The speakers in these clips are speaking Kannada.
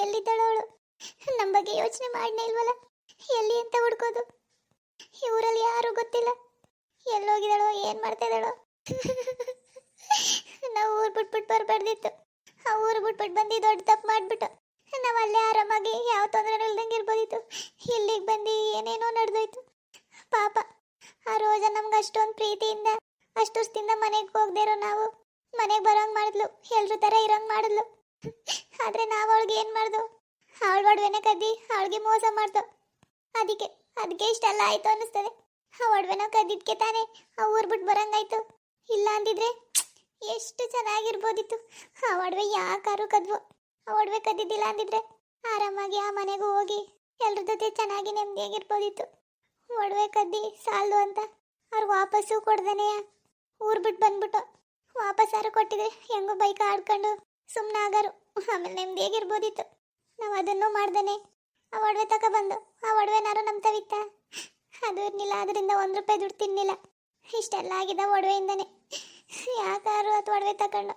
ಎಲ್ಲಿದ್ದಾಳು ಅವಳು ನಮ್ಮ ಬಗ್ಗೆ ಯೋಚನೆ ಮಾಡನೇ ಇಲ್ವಲ್ಲ? ಎಲ್ಲಿ ಅಂತ ಹುಡ್ಕೋದು? ಈ ಊರಲ್ಲಿ ಯಾರು ಗೊತ್ತಿಲ್ಲ? ಎಲ್ಲೋಗಿದ್ದಾಳೋ, ಏನು ಮಾಡ್ತಾ ಇದ್ದಾಳೋ ನಾವು ಊರು ಬಿಟ್ಬಿಟ್ಟು ಬರಬಾರ್ದಿತ್ತು. ಆ ಊರು ಬಿಟ್ಬಿಟ್ಟು ಬಂದು ದೊಡ್ಡ ತಪ್ಪು ಮಾಡಿಬಿಟ್ಟು ನಾವು ಅಲ್ಲೇ ಆರಾಮಾಗಿ ಯಾವ ತೊಂದರೆ ಇಲ್ದಂಗೆ ಇರ್ಬೋದಿತ್ತು. ಇಲ್ಲಿಗೆ ಬಂದು ಏನೇನೋ ನಡೆದೋಯ್ತು. ಪಾಪ, ಆ ರೋಜ ನಮ್ಗೆ ಅಷ್ಟೊಂದು ಪ್ರೀತಿಯಿಂದ, ಅಷ್ಟು ವರ್ಷದಿಂದ ಮನೆಗೆ ಹೋಗದೆ ಇರೋ ನಾವು ಮನೆಗೆ ಬರೋಂಗೆ ಮಾಡಿದ್ಲು. ಎಲ್ರ ಥರ ಇರೋಂಗೆ ಮಾಡಿದ್ಲು. ಆದ್ರೆ ನಾವು ಅವಳಿಗೆ ಏನು ಮಾಡ್ದು? ಅವಳ ಒಡವೆನ ಕದ್ದಿ, ಅವಳಿಗೆ ಮೋಸ ಮಾಡ್ದು. ಅದಕ್ಕೆ ಅದಕ್ಕೆ ಇಷ್ಟೆಲ್ಲ ಆಯಿತು ಅನ್ನಿಸ್ತದೆ. ಆ ಒಡವೆನ ಕದ್ದಿದ್ಕೆ ತಾನೇ ಆ ಊರ್ ಬಿಟ್ಟು ಬರಂಗಾಯ್ತು. ಇಲ್ಲ ಅಂದಿದ್ರೆ, ಎಷ್ಟು ಚೆನ್ನಾಗಿರ್ಬೋದಿತ್ತು. ಆ ಒಡವೆ ಯಾಕಾರು ಕದ್ವು. ಆ ಒಡವೆ ಕದ್ದಿದ್ದಿಲ್ಲ ಅಂದಿದ್ರೆ ಆರಾಮಾಗಿ ಆ ಮನೆಗೂ ಹೋಗಿ ಎಲ್ಲರ ಜೊತೆ ಚೆನ್ನಾಗಿ ನೆಮ್ಮದಿಯಾಗಿರ್ಬೋದಿತ್ತು ಒಡವೆ ಕದ್ದಿ ಸಾಲದು ಅಂತ ಅವ್ರು ವಾಪಸ್ಸು ಕೊಡ್ದೇನೆ ಊರ್ ಬಿಟ್ಟು ಬಂದ್ಬಿಟ್ಟು ವಾಪಸ್ಸಾರು ಕೊಟ್ಟಿದ್ರೆ ಹೆಂಗೋ ಬೈಕ್ ಆಡ್ಕೊಂಡು ಸುಮ್ಮನೆ ಆಮೇಲೆ ನೆಮ್ಮದಿಯಾಗಿರ್ಬೋದಿತ್ತು ನಾವು ಅದನ್ನು ಮಾಡ್ದೇನೆ. ಆ ಒಡವೆ ತಗೊಬಂದು ಆ ಒಡವೆನಾರು ನಮ್ಮ ತವಿತ್ತ. ಅದು ಇರ್ಲಿಲ್ಲ ಅದರಿಂದ ಒಂದು ರೂಪಾಯಿ ದುಡ್ಡು ತಿನ್ನಿಲ್ಲ. ಇಷ್ಟೆಲ್ಲ ಆಗಿದ್ದ ಒಡವೆಯಿಂದನೇ. ಯಾಕಾರು ಅದು ಒಡವೆ ತಕೊಂಡು.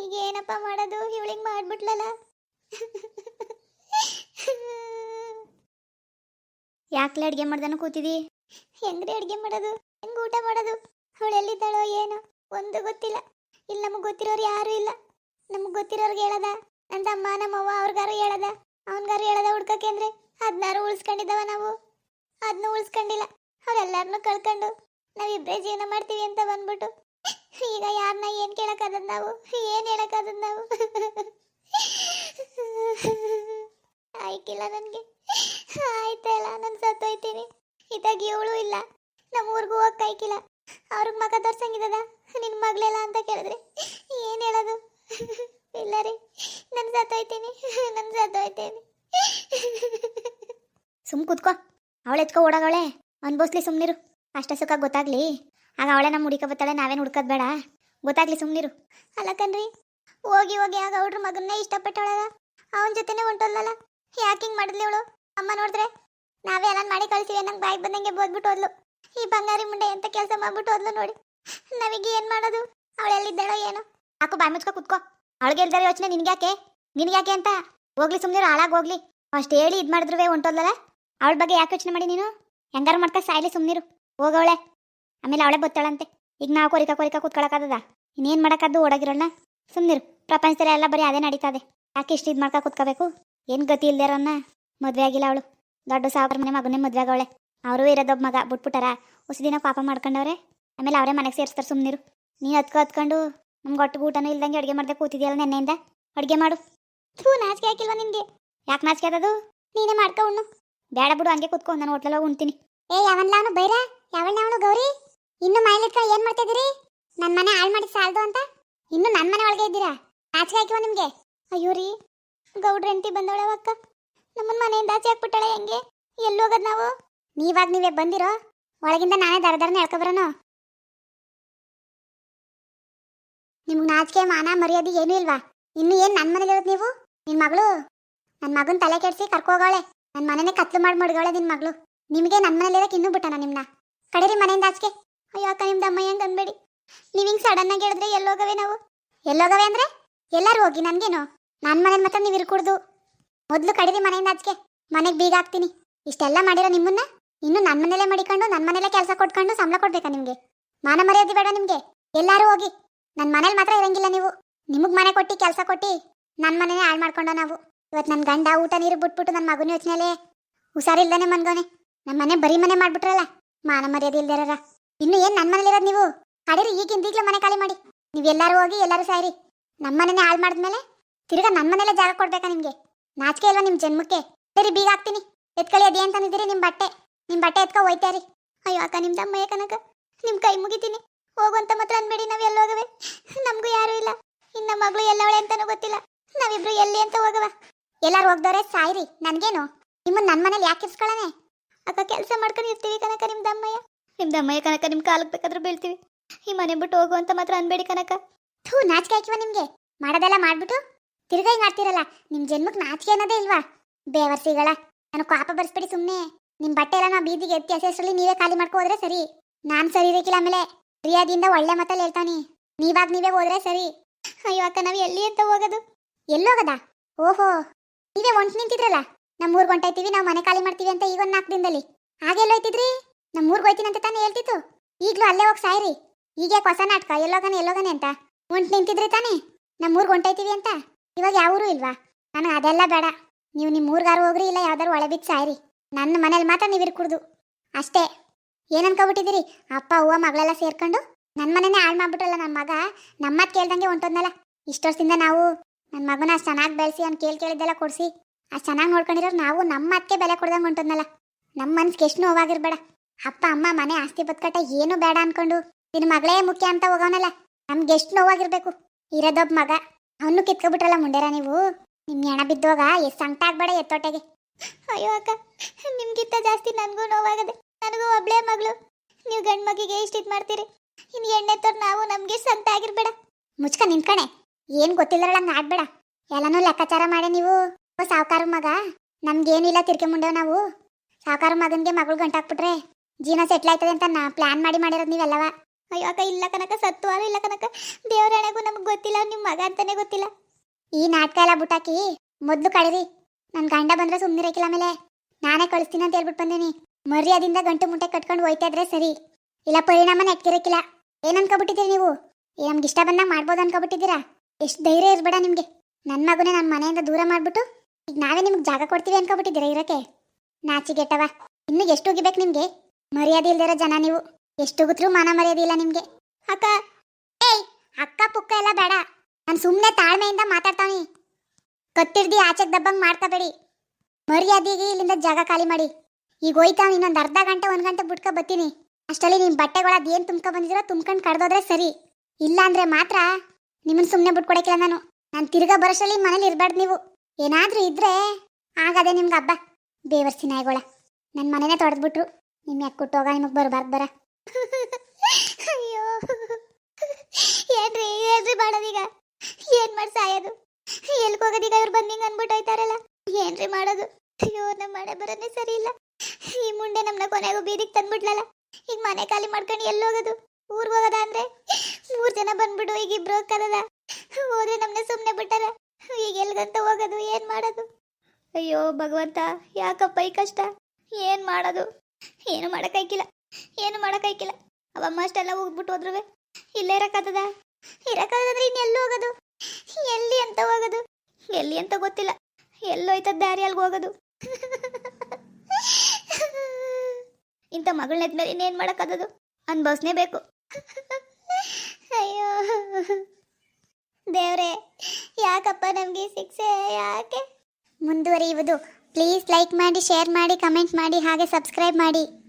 ಈಗ ಏನಪ್ಪ ಮಾಡೋದು, ಇವಳಿಗೆ ಮಾಡ್ಬಿಟ್ಲಲ್ಲ ಯಾಕ್ಲೆ ಅಡುಗೆ ಮಾಡ್ದನ ಕೂತಿದಿ? ಹೆಂಗ್ರಿ ಅಡ್ಗೆ ಮಾಡೋದು? ಹೆಂಗ್ ಊಟ ಮಾಡೋದು? ಅವಳು ಎಲ್ಲಿದ್ದಾಳೋ ಏನೋ, ಒಂದು ಗೊತ್ತಿಲ್ಲ. ಇಲ್ಲಿ ನಮಗೆ ಗೊತ್ತಿರೋರು ಯಾರು ಇಲ್ಲ. ನಮಗೆ ಗೊತ್ತಿರೋರ್ಗೆ ಹೇಳದ? ನನ್ನ ತಮ್ಮ ನಮ್ಮವ್ವ ಅವ್ರಿಗಾರು ಹೇಳದ? ಅವನ್ಗಾರು ಹೇಳದ ಹುಡ್ಕಕ್ಕೆ ಅಂದ್ರೆ ಹದಿನಾರು ಉಳಿಸ್ಕೊಂಡಿದ್ದವ ನಾವು. ಅದನ್ನ ಉಳಿಸ್ಕೊಂಡಿಲ್ಲ. ಅವ್ರೆಲ್ಲಾರನ್ನೂ ಕಳ್ಕೊಂಡು ನಾವಿಬ್ಬರೇ ಜೀವನ ಮಾಡ್ತೀವಿ ಅಂತ ಬಂದ್ಬಿಟ್ಟು ಈಗ ಯಾರನ್ನ ಏನ್ ಕೇಳಕ್ಕಾದದ್ ನಾವು? ಏನ್ ಹೇಳಕ್ಕಾದದ್ ನಾವು? ಆಯ್ಕಿಲ್ಲ ನನಗೆ. ಆಯ್ತಲ್ಲ ನಾನು ಸತ್ತೋಯ್ತೀನಿ. ಇದಾಗ ಇವಳು ಇಲ್ಲ. ನಮ್ಮ ಊರಿಗೂ ಹೋಗಕ್ ಆಯ್ಕಿಲ್ಲ. ಅವ್ರಿಗೆ ಮಗ ತೋರ್ಸಂಗಿದದ? ನಿನ್ನ ಮಗಳೆಲ್ಲ ಅಂತ ಕೇಳಿದ್ರೆ ಏನು ಹೇಳೋದು? ಇಲ್ಲ ರೀ ನಾನು ಸತ್ತೋಯ್ತೀನಿ ನಾನು ಸತ್ತೋಯ್ತೀನಿ ಸುಮ್ ಕೂತ್ಕೋ ಅವಳೆ ಎತ್ಕೊ ಓಡಾಗವಳೆ ಅನ್ಬೋಸ್ಲಿ ಸುಮ್ನಿರು. ಅಷ್ಟ ಸುಖ ಗೊತ್ತಾಗ್ಲಿ. ಆಗ ಅವಳೆ ನಮ್ಮ ಹುಡುಕ ಬರ್ತಾಳೆ ನಾವೇನು ಹುಡ್ಕದ್ ಬೇಡ. ಗೊತ್ತಾಗ್ಲಿ ಸುಮ್ನಿರು. ಅಲ್ಲ ಕಣ್ರಿ ಹೋಗಿ ಹೋಗಿ ಆಗ ಅವ್ರ ಮಗನ್ನೇ ಇಷ್ಟಪಟ್ಟವಳಲ್ಲ. ಅವನ ಜೊತೆನೆ ಹೊಂಟೋದ್ಲಲ್ಲ. ಯಾಕೆ ಹಿಂಗೆ ಮಾಡಿದ್ಲಿ ಅವಳು? ಅಮ್ಮ ನೋಡಿದ್ರೆ ನಾವೇ ಎಲ್ಲ ಮಾಡಿ ಕಳ್ಸಿವಿ ನಂಗೆ ಬಾಯಿಗೆ ಬಂದಂಗೆ ಬೋದ್ಬಿಟ್ಟು ಹೋದ್ಲು. ಈ ಬಂಗಾರಿ ಮುಂಡೆ ಎಂತ ಕೆಲಸ ಮಾಡ್ಬಿಟ್ಟು ಹೋದ್ಲು ನೋಡಿ. ನಾವೀಗ ಏನು ಮಾಡೋದು? ಅವಳೆಲ್ಲಿದ್ದಾಳೋ ಏನೋ. ಹಾಕು ಬಾಯಿ ಮುಚ್ಕೊ ಕುತ್ಕೋ. ಅವಳಿಗೆ ಇಲ್ದಾರೆ ಯೋಚನೆ ನಿನ್ಗ್ಯಾಕೆ ನಿನ್ಗ್ಯಾಕೆ ಅಂತ? ಹೋಗ್ಲಿ ಸುಮ್ಮನೆ ಹಾಳಾಗಿ ಹೋಗ್ಲಿ. ಅಷ್ಟು ಹೇಳಿ ಇದು ಮಾಡಿದ್ರುವೆ ಹೊಂಟೋದ್ಲಲ್ಲ ಅವಳ ಬಗ್ಗೆ ಯಾಕೆ ಯೋಚನೆ ಮಾಡಿ ನೀನು? ಹೆಂಗಾರು ಮಾಡ್ಕ ಸಾಯ್ಲಿ ಸುಮ್ಮನಿರು ಹೋಗವಳೆ. ಆಮೇಲೆ ಅವಳೆ ಬತ್ತಾಳಂತೆ. ಈಗ ನಾವು ಕೊರಿಕ ಕೊರಿಕ ಕೂತ್ಕೊಳಕ್ಕಾಗದ ಇನ್ನೇನು ಮಾಡೋಕ್ಕದ್ದು ಓಡಾಗಿರೋಣ ಸುಮ್ಮನಿರು ಪ್ರಪಂಚದಲ್ಲಿ ಎಲ್ಲ ಬರೀ ಅದೇ ನಡೀತದೆ. ಯಾಕೆ ಇಷ್ಟು ಇದು ಮಾಡ್ಕೊ ಕೂತ್ಕೋಬೇಕು? ಏನು ಗತಿ ಇಲ್ದೇರನ್ನ ಮದುವೆ ಆಗಿಲ್ಲ ಅವಳು. ದೊಡ್ಡ ಸಾವಿರ ಮನೆ ಮಗನೇ ಮದುವೆ ಆಗವಳೆ ಅವರು ಇರೋದೊಬ್ಬ ಮಗ ಬಿಟ್ಬಿಟ್ಟಾರ. ಹೊಸದಿನ ಪಾಪ ಮಾಡ್ಕೊಂಡವ್ರೆ. ಆಮೇಲೆ ಅವರೇ ಮನೆಗೆ ಸೇರಿಸ್ತಾರೆ ಸುಮ್ಮನಿರು ನೀನು ಹತ್ಕೊ ಹತ್ಕೊಂಡು ನಮ್ಗೆ ಒಟ್ಟಿಗೆ ಊಟನೂ ಇಲ್ದಂಗೆ ಅಡುಗೆ ಮಾಡ್ದೆ ಕೂತಿದ್ಯಲ್ಲ ನೆನ್ನೆಯಿಂದ. ಅಡುಗೆ ಮಾಡು. ಥೂ ನಾಚಿಕೆ ಹಾಕಿಲ್ವಾ ನಿನಗೆ? ಯಾಕೆ ನಾಚಿಕೆ ಅದದು ನೀನೇ ಮಾಡ್ಕೊ ಉಣ್ಣು. ಬೇಡ ಬಿಡು ಹಂಗೆ ಕೂತ್ಕೊಂಡು ನಾನು ಹೋಟ್ಲಲ್ಲಿ ಹೋಗಿ ಉಣ್ತೀನಿ. ಏ ಯಾವನ್ಲ ಅವನು? ಬೈರ? ಯಾವಣ್ಣ ಅವನು ಗೌರಿ? ಇನ್ನು ಮನೇಲಿಟ್ಕೊಂಡು ಏನು ಮಾಡ್ತಾ ಇದ್ದೀರಿ? ನನ್ನ ಮನೆ ಹಾಳು ಮಾಡಿ ಸಾಲದು ಅಂತ? ಇನ್ನು ನನ್ನ ಮನೆ ಒಳಗೆ ಇದ್ದೀರಾ? ನಾಚಿಕೆ ಹಾಕಿವ ನಿಮಗೆ? ಅಯ್ಯೋ ರೀ ಗೌಡ್ರ ಹೆಂಡತಿ ಬಂದವಳೆ ಅಕ್ಕ. ನಮ್ಮನ್ನ ಮನೆಯಿಂದ ಆಚೆ ಹಾಕ್ಬಿಟ್ಟಾಳೆ ಹೆಂಗೆ? ಎಲ್ಲೋಗದ್ ನಾವು? ನೀವಾಗ ನೀವೇ ಬಂದಿರೋ? ಒಳಗಿಂದ ನಾನೇ ದರ ದರನ ಹೇಳ್ಕೊಬರೋನು ನಿಮ್ಗೆ ನಾಚಿಕೆ, ಮಾನ, ಮರ್ಯಾದೆ ಏನೂ ಇಲ್ವಾ? ಇನ್ನು ಏನು ನನ್ನ ಮನೇಲಿರೋದು ನೀವು? ನಿನ್ನ ಮಗಳು? ನನ್ನ ಮಗನ ತಲೆ ಕೆಡಿಸಿ ಕರ್ಕೋಗವಳೆ ನನ್ನ ಮನೆನೇ ಕತ್ಲು ಮಾಡಿ ಮಡ್ಗವಳೆ ನಿನ್ನ ಮಗಳು. ನಿಮಗೆ ನನ್ನ ಮನೇಲಿರೋಕೆ ಇನ್ನೂ ಬಿಟ್ಟನ ನಿಮ್ಮನ್ನ ಕಡೀರಿ ಮನೆಯಿಂದ ಆಚೆಗೆ. ಅಯ್ಯೋ ಅಕ್ಕ, ನಿಮ್ದು ಅಮ್ಮ ಹೆಂಗೆ ಅನ್ಬೇಡಿ. ನೀವು ಹಿಂಗೆ ಸಡನ್ನಾಗಿ ಹೇಳಿದ್ರೆ ಎಲ್ಲೋಗವೆ ನಾವು? ಎಲ್ಲೋಗವೆ ಅಂದರೆ? ಎಲ್ಲರೂ ಹೋಗಿ ನನಗೇನು? ನನ್ನ ಮನೇಲಿ ಮಾತ್ರ ನೀವು ಇರ್ಕೂಡ್ದು. ಮೊದಲು ಕಡೀರಿ ಮನೆಯಿಂದ ಆಚೆಗೆ. ಮನೆಗೆ ಬೀಗ ಹಾಕ್ತೀನಿ. ಇಷ್ಟೆಲ್ಲ ಮಾಡಿರೋ ನಿಮ್ಮನ್ನ? ಇನ್ನು ನನ್ನ ಮನೇಲೆ ಮಡಿಕೊಂಡು ನನ್ನ ಮನೇಲೆ ಕೆಲಸ ಕೊಟ್ಕೊಂಡು ಸಂಬಳ ಕೊಡ್ಬೇಕಾ ನಿಮಗೆ? ಮಾನ ಮರ್ಯಾದೆ ಬೇಡ ನಿಮಗೆ. ಎಲ್ಲರೂ ಹೋಗಿ. ನನ್ನ ಮನೇಲಿ ಮಾತ್ರ ಇರಂಗಿಲ್ಲ ನೀವು. ನಿಮಗೆ ಮನೆ ಕೊಟ್ಟು, ಕೆಲಸ ಕೊಟ್ಟಿ ನನ್ನ ಮನೆನೇ ಹಾಳು ಮಾಡ್ಕೊಂಡ ನಾವು. ಇವತ್ತು ನನ್ನ ಗಂಡ ಊಟ ನೀರು ಬಿಟ್ಬಿಟ್ಟು ನನ್ನ ಮಗನ ಯೋಚನೆಲೇ ಹುಷಾರಿಲ್ದಾನೆ ಮನ್ಗೋನೆ. ನಮ್ಮ ಮನೆ ಬರೀ ಮನೆ ಮಾಡ್ಬಿಟ್ರಲ್ಲ, ಮಾನ ಮರ್ಯಾದೆ ಇಲ್ದಿರ ಇನ್ನು ಏನು ನನ್ನ ಮನೇಲಿರೋದು ನೀವು? ಕಡೀರಿ ಈಗಿಂದ ಈಗಲೇ ಮನೆ ಖಾಲಿ ಮಾಡಿ. ನೀವೆಲ್ಲರೂ ಹೋಗಿ, ಎಲ್ಲರೂ ಸಾರಿ. ನಮ್ಮ ಮನೆನೇ ಹಾಳು ಮಾಡಿದ್ಮೇಲೆ ತಿರ್ಗಾ ನಮ್ಮ ಮನೇಲೆ ಜಾಗ ಕೊಡ್ಬೇಕಾ ನಿಮಗೆ? ನಾಚಿಕೆ ಇಲ್ವಾ ನಿಮ್ಮ ಜನ್ಮಕ್ಕೆ? ಸರಿ, ಬೀಗ ಹಾಕ್ತೀನಿ. ಎತ್ಕೊಳ್ಳಿ, ಅದೇ ಅಂತಂದಿದ್ದೀರಿ ನಿಮ್ಮ ಬಟ್ಟೆ. ನಿಮ್ಮ ಬಟ್ಟೆ ಎತ್ಕೊ ಹೋಯ್ತಾರಿ ಅಯ್ಯೋ, ಅಕ್ಕ ನಿಮ್ಮ ತಮ್ಮಯ್ಯ ಕನಕ ನಿಮ್ಮ ಕೈ ಮುಗಿತೀನಿ. ಹೋಗುವಂತ ಮಾತ್ರ ಅನ್ಬೇಡಿ, ನಾವು ಎಲ್ಲಿ ಹೋಗವೆ? ನಮಗೂ ಯಾರೂ ಇಲ್ಲ. ಇನ್ನ ಮಗಳು ಎಲ್ಲವಳೆ ಅಂತಾನೂ ಗೊತ್ತಿಲ್ಲ. ನಾವಿಬ್ರು ಎಲ್ಲಿ ಅಂತ ಹೋಗವ? ಎಲ್ಲಾರು ಹೋಗ್ದವ್ರೆ, ಸಾಯ್ರಿ, ನನ್ಗೇನು? ನಿಮ್ಮನ್ನ ನನ್ನ ಮನೇಲಿ ಯಾಕೆ ಇರ್ಸ್ಕೊಳ್ಳನೆ ಅಕ್ಕ ಕೆಲಸ ಮಾಡ್ಕೊಂಡು ಇರ್ತೀವಿ ಕನಕ ನಿಮ್ಮ ದಮ್ಮಯ್ಯ. ನಿಮ್ಮ ದಮ್ಮಯ್ಯ ಕನಕ ನಿಮ್ ಕಾಲಕ್ಕೆ ಬೇಕಾದ್ರೂ ಬೀಳ್ತೀವಿ. ಈ ಮನೆ ಬಿಟ್ಟು ಹೋಗು ಅಂತ ಮಾತ್ರ ಅನ್ಬೇಡಿ ಕನಕ ಥೂ, ನಾಚಿಕೆ ಹಾಕಿವ ನಿಮ್ಗೆ. ಮಾಡೋದೆಲ್ಲ ಮಾಡ್ಬಿಟ್ಟು ತಿರ್ಗಾ ಹಿಂಗ್ ನಿಮ್ ಜನ್ಮಕ್ಕೆ ನಾಚಿಕೆ ಅನ್ನೋದೇ ಇಲ್ವಾ? ಬೇವರ್ಸಿಗಳ, ನಾನು ಕಾಪ ಬರ್ಸ್ಬಿಡಿ ಸುಮ್ಮನೆ ನಿಮ್ ಬಟ್ಟೆ ಎಲ್ಲ ನಾವು ಬೀದಿಗೆ ಎತ್ತಿ ಹಸಿರಲ್ಲಿ ನೀವೇ ಖಾಲಿ ಮಾಡ್ಕೋದ್ರೆ ಸರಿ. ನಾನ್ ಸರಿ ಇರಕ್ಕಿಲ್ಲ ಆಮೇಲೆ. ಪ್ರಿಯಾದಿಂದ ಒಳ್ಳೆ ಮತ್ತಲ್ಲಿ ಹೇಳ್ತಾನೆ ನೀವಾಗ ನೀವೇ ಹೋದ್ರೆ ಸರಿ. ಅಯ್ಯೋ ಅಕ್ಕ, ನಾವ್ ಎಲ್ಲಿ ಅಂತ ಹೋಗೋದು? ಎಲ್ಲೋಗದ ಓಹೋ. ನೀವೇ ಒಂಟ್ ನಿಂತಿದ್ರಲ್ಲ? ನಮ್ಮ ಊರ್ಗ್ ಹೊಂಟೈತೀವಿ ನಾವು ಮನೆ ಖಾಲಿ ಮಾಡ್ತೀವಿ ಅಂತ ಈಗ ಒಂದು ನಾಲ್ಕು ದಿನದಲ್ಲಿ. ಹಾಗೆಲ್ಲ ಹೋಯ್ತಿದ್ರಿ? ನಮ್ಮ ಊರ್ಗ್ ಹೋಯ್ತೀನಿ ಅಂತ ತಾನೇ ಹೇಳ್ತಿತ್ತು. ಈಗಲೂ ಅಲ್ಲೇ ಹೋಗಿ ಸಾಯ್ರಿ. ಈಗ ಯಾಕೆ ಹೊಸ ನಾಟಕ ಎಲ್ಲೋಗನೆ ಎಲ್ಲೋಗನೆ ಅಂತ. ಒಂಟ್ ನಿಂತಿದ್ರಿ ತಾನೇ? ನಮ್ಮ ಊರ್ಗ್ ಹೊಂಟೈತೀವಿ ಅಂತ. ಇವಾಗ ಯಾವ ಇಲ್ವಾ? ನಾನು ಅದೆಲ್ಲ ಬೇಡ. ನೀವು ನಿಮ್ಮ ಊರ್ಗಾರು ಹೋಗ್ರಿ, ಇಲ್ಲ ಯಾವ್ದಾರು ಒಳ ಸಾಯ್ರಿ. ನನ್ನ ಮನೇಲಿ ಮಾತ್ರ ನೀವು ಕುಡ್ದು ಅಷ್ಟೇ. ಏನ್ ಅನ್ಕೊಬಿಟ್ಟಿದ್ದೀರಿ? ಅಪ್ಪ, ಅವ್ವ, ಮಗಳೆಲ್ಲ ಸೇರ್ಕೊಂಡು? ನನ್ನ ಮನೆನೇ ಹಾಳು ಮಾಡ್ಬಿಟ್ರಲ್ಲ ನನ್ನ ಮಗ? ನಮ್ಮತ್ ಕೇಳ್ದಂಗೆ ಹೊಂಟೋದ್ನಲ್ಲ. ಇಷ್ಟು ವರ್ಷದಿಂದ ನಾವು ನನ್ನ ಮಗನ ಅಷ್ಟು ಚೆನ್ನಾಗಿ ಬೆಳೆಸಿ, ಅವ್ನು ಕೇಳಿ ಕೇಳಿದ್ದೆಲ್ಲ ಕೊಡಿಸಿ, ಅಷ್ಟು ಚೆನ್ನಾಗಿ ನೋಡ್ಕೊಂಡಿರೋರು ನಾವು ನಮ್ಮ ಬೆಲೆ ಕೊಡ್ದಂಗೆ ಹೊಂಟೋದ್ನಲ್ಲ. ನಮ್ಮ ಮನ್ಸಿಗೆ ಎಷ್ಟು ನೋವಾಗಿರ್ಬೇಡ. ಅಪ್ಪ, ಅಮ್ಮ, ಮನೆ ಆಸ್ತಿ ಬದುಕಟ್ಟ ಏನು ಬೇಡ ಅನ್ಕೊಂಡು ನಿನ್ನ ಮಗಳೇ ಮುಖ್ಯ ಅಂತ ಹೋಗವನಲ್ಲ. ನಮ್ಗೆ ಎಷ್ಟು ನೋವಾಗಿರ್ಬೇಕು. ಇರೋದೊಬ್ಬ ಮಗ. ಅವನು ಕಿತ್ಕೊಬಿಟ್ರಲ್ಲ ಮುಂಡೇರ ನೀವು? ನಿಮ್ಮ ಹೆಣ ಬಿದ್ದೋಗ ಎಷ್ಟು ಸಂಕಟ ಆಗ್ಬೇಡ ಎತ್ತೋಟೆಗೆ. ಅಯ್ಯೋ ಅಕ್ಕ, ನಿಮ್ಗಿಂತ ಜಾಸ್ತಿ ನನಗೂ ನೋವಾಗದೆ. ನನಗೂ ಒಬ್ಳೇ ಮಗಳು. ನೀವು ಗಂಡು ಮಗಿಗೆ ಇಷ್ಟು ಇದು ಮಾಡ್ತೀರಿ? ಇನ್ನು ಎಣ್ಣೆ ತೋರ್ ನಾವು ನಮಗೆ ಸಂತ ಆಗಿರ್ಬೇಡ. ಮುಚ್ಕ ನಿಂತ್ಕಣೆ ಏನು ಗೊತ್ತಿಲ್ಲರಲ್ಲ ಆಡ್ಬೇಡ ಎಲ್ಲನೂ ಲೆಕ್ಕಾಚಾರ ಮಾಡಿ ನೀವು. ಸಾವುಕಾರ ಮಗ ನಮ್ಗೇನಿಲ್ಲ ತಿರ್ಕೆ ಮುಂಡೇವ್ ನಾವು. ಸಾವುಕಾರ ಮಗನ್ಗೆ ಮಗಳು ಗಂಟಾಕ್ಬಿಟ್ರೆ ಜೀವನ ಸೆಟ್ಲ್ ಆಯ್ತದೆ ಅಂತ ನಾ ಪ್ಲಾನ್ ಮಾಡಿ ಮಾಡಿರೋದು ನೀವೆಲ್ಲವ. ಅಯ್ಯೋ ಅಕ್ಕ, ಇಲ್ಲ ಕನಕ ಸತ್ವಾರ ಇಲ್ಲ ಕನಕ ದೇವರಣೆಗೂ ನಮ್ಗೆ ಗೊತ್ತಿಲ್ಲ ನಿಮ್ಮ ಮಗ ಅಂತಾನೆ ಗೊತ್ತಿಲ್ಲ. ಈ ನಾಟಕ ಎಲ್ಲ ಬುಟ್ಟಾಕಿ ಮೊದ್ಲು ಕಳೀರಿ. ನನ್ನ ಗಂಡ ಬಂದ್ರೆ ಸುಮ್ಮನಿರಕಿಲ್ಲ ಆಮೇಲೆ. ನಾನೇ ಕಳಿಸ್ತೀನಿ ಅಂತ ಹೇಳ್ಬಿಟ್ಟು ಬಂದೀನಿ. ಮರ್ಯಾದಿಂದ ಗಂಟು ಮುಟ್ಟೆ ಕಟ್ಕೊಂಡು ಹೋಯ್ತಾ ಇದ್ರೆ ಸರಿ. ಇಲ್ಲ ಪರಿಣಾಮ ನೆಟ್ಕಿರಕ್ಕಿಲ್ಲ ಏನ್ ಅನ್ಕೊಬಿಟ್ಟಿದ್ದೀರಿ ನೀವು? ನಮ್ಗೆ ಇಷ್ಟ ಬಂದಾಗ ಮಾಡ್ಬೋದು ಅನ್ಕೊಬಿಟ್ಟಿದ್ದೀರಾ? ಎಷ್ಟು ಧೈರ್ಯ ಇರ್ಬೇಡ ನಿಮಗೆ. ನನ್ನ ಮಗುನೇ ನನ್ನ ಮನೆಯಿಂದ ದೂರ ಮಾಡ್ಬಿಟ್ಟು ಈಗ ನಾವೇ ನಿಮ್ಗೆ ಜಾಗ ಕೊಡ್ತೀವಿ ಅನ್ಕೊಬಿಟ್ಟಿದ್ದೀರಾ ಇರಕ್ಕೆ? ನಾಚಿಗೆಟ್ಟವ. ಇನ್ನು ಎಷ್ಟು ಹೋಗಿಬೇಕು ನಿಮಗೆ? ಮರ್ಯಾದೆ ಇಲ್ದಿರೋ ಜನ ನೀವು. ಎಷ್ಟು ಹೋಗಿದ್ರು ಮಾನ ಮರ್ಯಾದೆ ಇಲ್ಲ ನಿಮಗೆ. ಅಕ್ಕ, ಏಯ್, ಅಕ್ಕ ಪುಕ್ಕ ಎಲ್ಲ ಬೇಡ. ನಾನು ಸುಮ್ಮನೆ ತಾಳ್ಮೆಯಿಂದ ಮಾತಾಡ್ತಾವನಿ. ಕತ್ತಿರ್ದಿ ಆಚೆಗೆ ದಬ್ಬಂಗೆ ಮಾಡ್ಕೋಬೇಡಿ. ಮರ್ಯಾದೆಗೆ ಇಲ್ಲಿಂದ ಜಾಗ ಖಾಲಿ ಮಾಡಿ. ಈಗ ಹೋಯ್ತಾ, ಇನ್ನೊಂದು ಅರ್ಧ ಗಂಟೆ, ಒಂದು ಗಂಟೆ ಬಿಟ್ಕೊ ಬರ್ತೀನಿ. ಅಷ್ಟರಲ್ಲಿ ನಿಮ್ಮ ಬಟ್ಟೆಗಳದ್ದು ಏನು ತುಂಬ್ಕೊ ಬಂದಿದ್ದೀರೋ ತುಂಬ್ಕೊಂಡು ಕಡ್ದೋದ್ರೆ ಸರಿ. ಇಲ್ಲ ಮಾತ್ರ ನಿಮ್ಮನ್ನು ಸುಮ್ಮನೆ ಬಿಟ್ಕೊಡಕ್ಕಿಲ್ಲ ನಾನು. ನಾನು ತಿರ್ಗಾ ಬರೋಷ್ಟರಲ್ಲಿ ಮನೇಲಿ ಇರಬಾರ್ದು ನೀವು. ಏನಾದರೂ ಇದ್ರೆ ಆಗದೆ ನಿಮ್ಗೆ ಹಬ್ಬ. ಬೇವರ್ಸಿ ನಾಯಿಗಳ. ನನ್ನ ಮನೆನೇ ತೊಡೆದ್ಬಿಟ್ರು. ನಿಮ್ಮ ಯಾಕೆ ಕೊಟ್ಟೋಗ ನಿಮಗೆ ಬರಬಾರ್ದು ಬರ. ಅಯ್ಯೋ. ಏನ್ರಿ ಏನ್ರಿ ಮಾಡೋದೀಗ ಏನ್ ಮಾಡಿ ಸಾಯೋದು? ಎಲ್ಗೆ ಹೋಗೋದೀಗ ಇವ್ರು ಬಂದು ಹಿಂಗೆ ಅನ್ಬಿಟ್ಟು ಹೋಯ್ತಾರಲ್ಲ. ಏನ್ರಿ ಮಾಡೋದು? ಅಯ್ಯೋ ನಮ್ಮ ಮಳೆ ಬರೋದೇ ಸರಿ ಇಲ್ಲ. ಈ ಮುಂಡೆ ನಮ್ಮನ್ನ ಕೊನೆಗೂ ಬೀದಿಗೆ ತಂದ್ಬಿಡ್ಲಲ್ಲ ಈಗ ಮನೆ ಖಾಲಿ ಮಾಡ್ಕೊಂಡು ಎಲ್ಲಿ ಹೋಗೋದು? ಊರ್ಗೆ ಹೋಗೋದ ಅಂದ್ರೆ? ಮೂರ್ ಜನ ಬಂದ್ಬಿಡು, ಈಗ ಇಬ್ರು ಹೋಗ್ಕದ ಹೋದ್ರೆ ನಮ್ನ ಸುಮ್ನೆ ಬಿಟ್ಟಾರ. ಈಗ ಎಲ್ಗಂತ ಹೋಗೋದು, ಏನ್ ಮಾಡೋದು? ಅಯ್ಯೋ ಭಗವಂತ, ಯಾಕಪ್ಪ ಈ ಕಷ್ಟ? ಏನ್ ಮಾಡೋದು? ಏನು ಮಾಡಕ್ಕಾಯ್ಕಿಲ್ಲ ಏನು ಮಾಡಕ್ಕಾಯ್ಕಿಲ್ಲ ಅವಮ್ಮ ಅಷ್ಟೆಲ್ಲ ಹೋಗ್ಬಿಟ್ಟು ಹೋದ್ರುವೆ. ಇಲ್ಲೇ ಇರಕ್ಕಾಗದ ಇನ್ ಇನ್ನೆಲ್ಲಿ ಹೋಗೋದು? ಎಲ್ಲಿ ಅಂತ ಹೋಗೋದು? ಎಲ್ಲಿ ಅಂತ ಗೊತ್ತಿಲ್ಲ. ಎಲ್ಲೋಯ್ತದ ದಾರಿ ಅಲ್ಗೆ ಹೋಗೋದು. ಇಂಥ ಮಗಳನ್ನೆದ್ಮೇಲೆ ಇನ್ನೇನು ಮಾಡೋಕ್ಕಾಗದು ಅನ್ಭವಿಸ್ಲೇಬೇಕು ಅಯ್ಯೋ. ದೇವ್ರೆ, ಯಾಕಪ್ಪ ನಮಗೆ ಶಿಕ್ಷೆ? ಯಾಕೆ? ಮುಂದುವರಿಯುವುದು. ಪ್ಲೀಸ್ ಲೈಕ್ ಮಾಡಿ ಶೇರ್ ಮಾಡಿ ಕಮೆಂಟ್ ಮಾಡಿ, ಹಾಗೆ ಸಬ್ಸ್ಕ್ರೈಬ್ ಮಾಡಿ.